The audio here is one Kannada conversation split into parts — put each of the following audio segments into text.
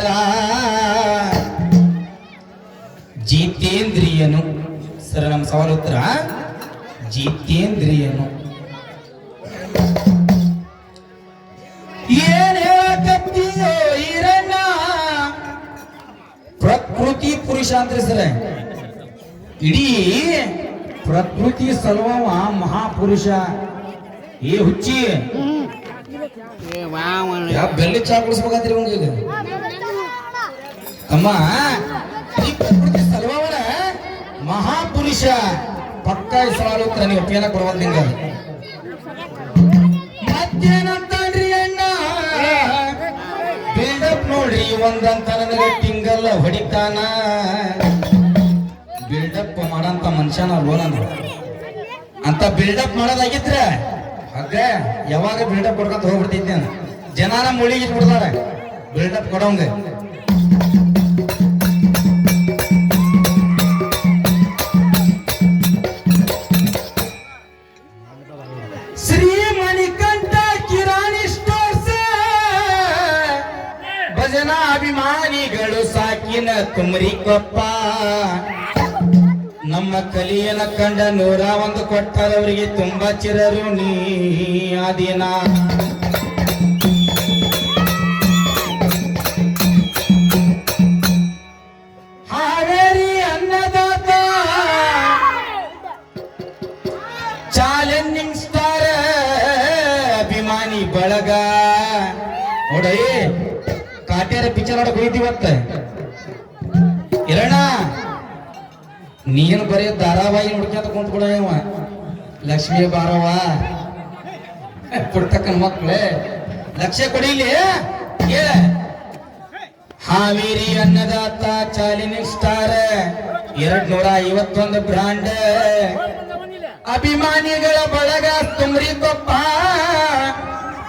ಹಿರಿಯರ ಜಿತೇಂದ್ರಿಯನು ಸರ್ ನಮ್ಮ ಸವಾಲು ಉತ್ತರ ಜಿತೇಂದ್ರಿಯನು ಈರಣ್ಣ? ಪ್ರಕೃತಿ ಪುರುಷ ಅಂತ್ರಿ ಸರ ಇಡೀ ಪ್ರಕೃತಿ ಸಲುವವ ಮಹಾಪುರುಷ. ಏ ಹುಚ್ಚಿ. ಬೆಲ್ಲ ಬೆಳ್ಳಿ ಚಾ ಕುಡಿಸ್ಬೇಕಂತ್ರಿ ಇವಂಗ ಅಮ್ಮ ಮಹಾಪುರುಷ. ಪಕ್ಕ ಹೆಸರು ನೀವು ಪೇನ ಕೊಡುವಂತ ನಿಂಗ. ಅಣ್ಣ. ಬಿಲ್ಡಪ್ ನೋಡ್ರಿ, ಒಂದಂತ ನನಗೆ ಟಿಂಗಲ್ಲ ಹೊಡಿತಾನ. ಬಿಲ್ಡಪ್ ಮಾಡಂತ ಮನುಷ್ಯನ ಅಲ್ವೋ ನಾನು ಅಂತ ಬಿಲ್ಡಪ್ ಮಾಡೋದಾಗಿದ್ರ ಹಾಗೆ ಯಾವಾಗ ಬಿಲ್ಡಪ್ ಕೊಡ್ಕೊಂತ ಹೋಗ್ಬಿಡ್ತಿದ್ದೆ ನಾನು. ಜನಾನ ಮುಳಿಗಿಟ್ಬಿಡ್ತಾರೆ ಬಿಲ್ಡಪ್ ಕೊಡೋಂಗ. ಅಭಿಮಾನಿಗಳು ಸಾಕಿನ ತುಮರಿಕೊಪ್ಪ ನಮ್ಮ ಕಲಿಯನ ಕಂಡ ನೂರ ಒಂದು ಕೊಟ್ಟರವರಿಗೆ ತುಂಬಾ ಚಿರರು ನೀ ಆದಿನ ಕಾಟ್ಯಾರ ಪಿಕ್ಚರ್ ನೋಡಕ್ ಹೋಯ್ತಿವತ್ತ ಇರಣ್ಣ ನೀನು ಬರೀ ಧಾರಾವಾಹಿ ನೋಡ್ಕೊಂತ ಕುಂತ್ಕೊಳ ಲಕ್ಷ್ಮೀ ಬಾರವ ಕೊಡ್ತಕ್ಕ ಮಕ್ಳೆ. ಲಕ್ಷ್ಯ ಕೊಡಿಲಿ ಹಾವೇರಿ ಅನ್ನದಾತ ಚಾಲಿನ ಸ್ಟಾರ್. ಎರಡ್ ನೂರ ಐವತ್ತೊಂದು ಬ್ರಾಂಡ್. ಅಭಿಮಾನಿಗಳ ಬಳಗ ತುಂಬ್ರಿ ಕೊಪ್ಪ.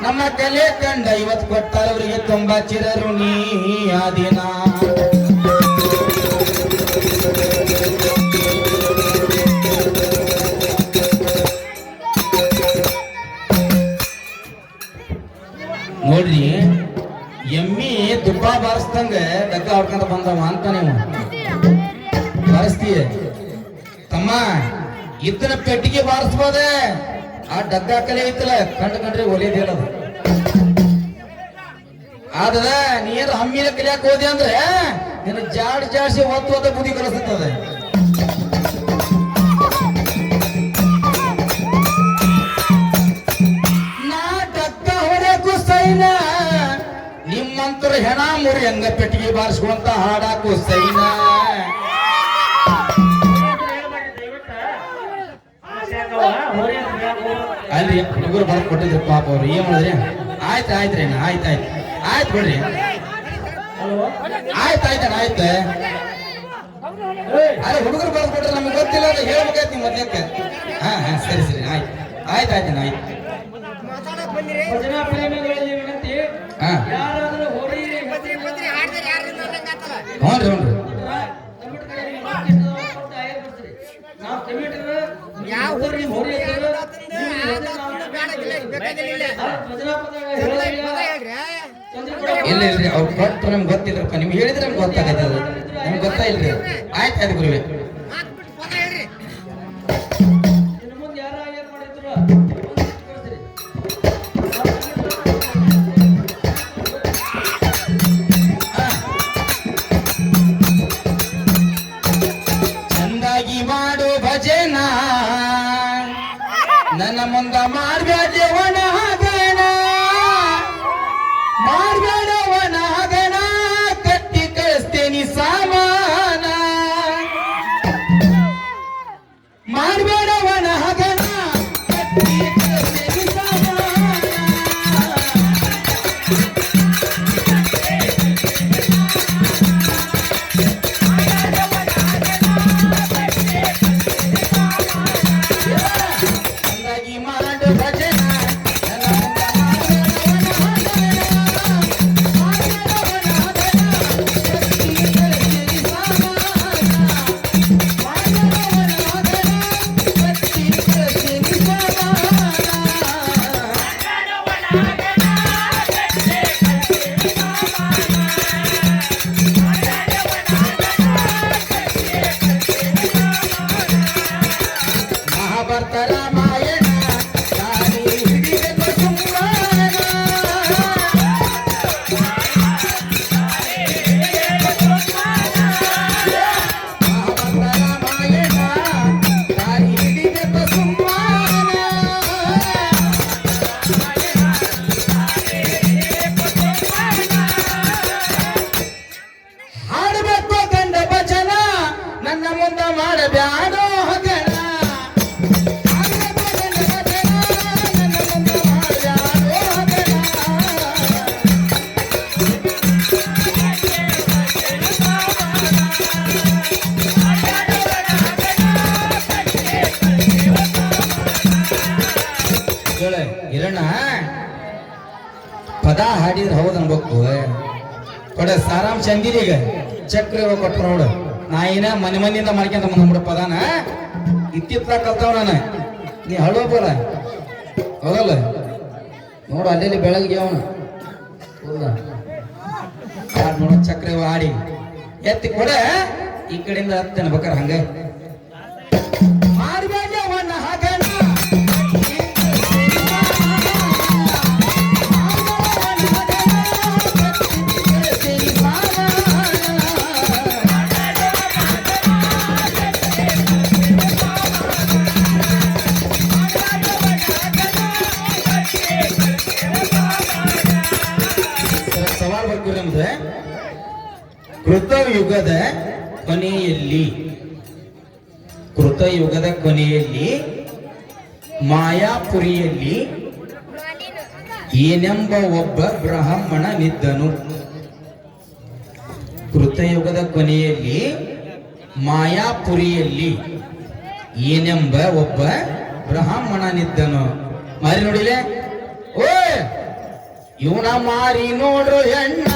ನಮ್ಮ ತಲೆ ತಂಡ ಇವತ್ತು ಕೊಟ್ಟವರಿಗೆ ತುಂಬಾ ನೀ ಆ ದಿನ. ನೋಡ್ರಿ, ಎಮ್ಮಿ ತುಪ್ಪ ಬಾರಿಸ್ದಂಗ ಲೆಕ್ಕ ಹೊಡ್ಕೊಂಡ ಬಂದವ ಅಂತ ನೀವು. ಬಾರಿಸ್ತೀಯ? ತಮ್ಮ ಇದ್ದನ ಪೆಟ್ಟಿಗೆ ಬಾರಿಸ್ಬೋದೆ? ಆ ಡಗ್ಗ ಕಲೆ ಐತಲ್ಲ ಕಂಡು ಕಂಡ್ರೆ ಒಲಿಯದಿಲ್ಲ ಅದು ಆದ ನೀರು ಹಮ್ಮಿನ ಕಲಿಯಾಕ ಹೋದೆ ಅಂದ್ರೆ, ನಿನ್ನ ಜಾಡ್ ಜಾಡ್ಸಿ ಒತ್ತು ಒತ್ತ ಬುದ್ಧಿ ಕಲಿಸುತ್ತದೆ ನಾ ಡಗ್ಗ ಹೊಡೆಯಕ್ಕೂ ಸೈನ ನಿಮ್ಮಂತರ ಹೆಣ ಮುರಿ ಹೆಂಗ ಪೆಟ್ಟಿಗೆ ಬಾರಿಸ್ಕೊಂತ ಹಾಡಾಕು ಸೈನ ಅಲ್ರಿ ಹುಡುಗರು ಬರ್ದು ಕೊಟ್ಟಿದ್ರು ಪಾಪ ಅವ್ರು. ಏನ್ ಮಾಡಿದ್ರಿ? ಆಯ್ತು ಆಯ್ತು ರೀ ಆಯ್ತು ಆಯ್ತು. ಆಯ್ತು ಬಿಡ್ರಿ. ಆಯ್ತು ಆಯ್ತು ಆಯ್ತು. ಅರೆ ಹುಡುಗರು ಬರ್ದು ಕೊಟ್ರೆ ನಮ್ಗೆ ಗೊತ್ತಿಲ್ಲ ಅಂತ ಹೇಳ್ಬೇಕಾಯ್ತು ನಿಮ್ಮ ಮೊದ್ಲಕ್ಕೆ. ಹಾ ಹಾ ಸರಿ ಸರಿ ಆಯ್ತು. ಆಯ್ತು ಆಯ್ತು ಆಯ್ತು. ಹಾ. ಹ್ಞೂ ರೀ ಹ್ಞೂ ರೀ. ಇಲ್ಲ ಇಲ್ರಿ ಅವ್ರು ಕೊಟ್ಟು ನಮ್ಗೆ ಗೊತ್ತಿದ್ರಪ್ಪ ನಿಮ್ಗೆ ಹೇಳಿದ್ರೆ ನಮ್ಗೆ ಗೊತ್ತಾಗತ್ತೆ ಅದು. ನಮ್ಗೆ ಗೊತ್ತಾ ಇಲ್ರಿ ಆಯ್ತು ಆಯ್ತು ಗುರುವೆ. करा माये ಪದ ಹಾಡಿದ್ರೆ ಹೌದು ಅನ್ಬೇಕು ಕೊಡ ಸಾರಾಮ್ ಚಂದಿರೀಗ ಚಕ್ರ ಕೊಟ್ಟರು ನೋಡು. ನಾ ಏನ ಮನೆ ಮನೆಯಿಂದ ಮಾಡ್ಕೊಂತ ಬಂದ್ಬಿಡ ಪದಾನ ಇತ್ತಿತ್ತ ಕಲ್ತಾವ ನಾನು. ನೀ ಹಳೋಬಲ್ಲ ಹೌದಲ್ಲ? ನೋಡು, ಅಲ್ಲೆಲ್ಲಿ ಬೆಳಗ್ಗೆ ಅವನು. ನೋಡು, ಚಕ್ರ ಆಡಿ ಹಾಡಿ. ಎತ್ತಿ ಕೊಡ ಈ ಕಡೆಯಿಂದ ಹತ್ತೇನೆ ಬೇಕಾರೆ ಹಂಗ. ನಮ್ದು ಕೃತಯುಗದ ಕೊನೆಯಲ್ಲಿ. ಕೃತಯುಗದ ಕೊನೆಯಲ್ಲಿ ಮಾಯಾಪುರಿಯಲ್ಲಿ ಏನೆಂಬ ಒಬ್ಬ ಬ್ರಾಹ್ಮಣನಿದ್ದನು ಕೃತಯುಗದ ಕೊನೆಯಲ್ಲಿ ಮಾಯಾಪುರಿಯಲ್ಲಿ ಏನೆಂಬ ಒಬ್ಬ ಬ್ರಾಹ್ಮಣನಿದ್ದನು ಮಾರಿ ನೋಡಿಲೆ? ಓ ಇವನ ಮಾರಿ ನೋಡ್ರು ಹೆಣ್ಣ.